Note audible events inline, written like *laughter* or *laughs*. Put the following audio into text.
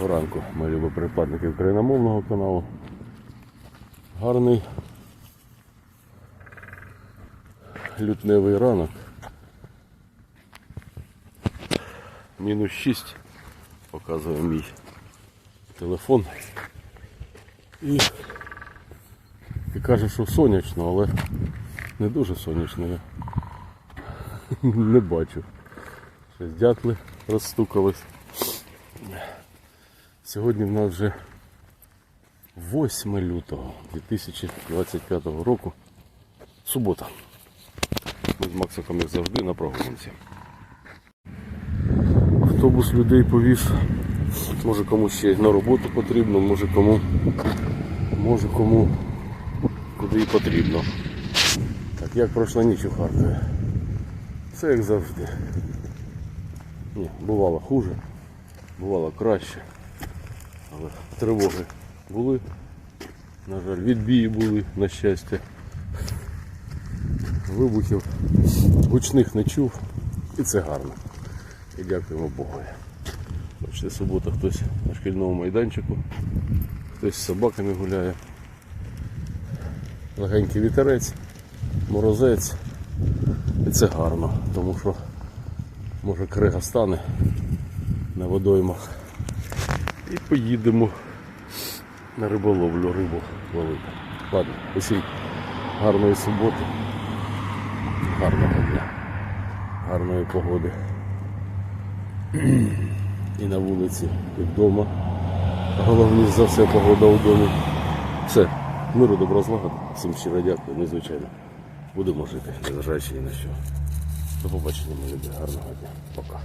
Доброго ранку, мої любі припадники україномовного каналу. Гарний лютневий ранок. Мінус 6 показує мій телефон. І, і каже, що сонячно, але не дуже сонячно. Я *laughs* не бачу. Щось дятли розстукались. Сьогодні в нас вже 8 лютого 2025 року. Субота. Ми з Максиком, як завжди, на прогулянці. Автобус людей повіз. Може комусь ще на роботу потрібно, може кому, може кому куди і потрібно. Так, як пройшла ніч у Харкові. Все як завжди. Ні, бувало хуже, бувало краще. Тривоги були. На жаль, відбії були, на щастя. Вибухів гучних не чув. І це гарно. І дякуємо Богу. Бачите, субота хтось на шкільному майданчику, хтось з собаками гуляє. Легенький вітерець, морозець. І це гарно, тому що може крига стане на водоймах. І поїдемо на риболовлю рибу ловити. Ладно, усім гарної суботи, гарного дня, гарної погоди. І на вулиці, і вдома. Головніше за все погода у домі. Все, миру, добро злагоди. Всім щиро дякую, незвичайно. Будемо жити, незважаючи ні на що. До побачення, мої любі. Гарного дня. Пока.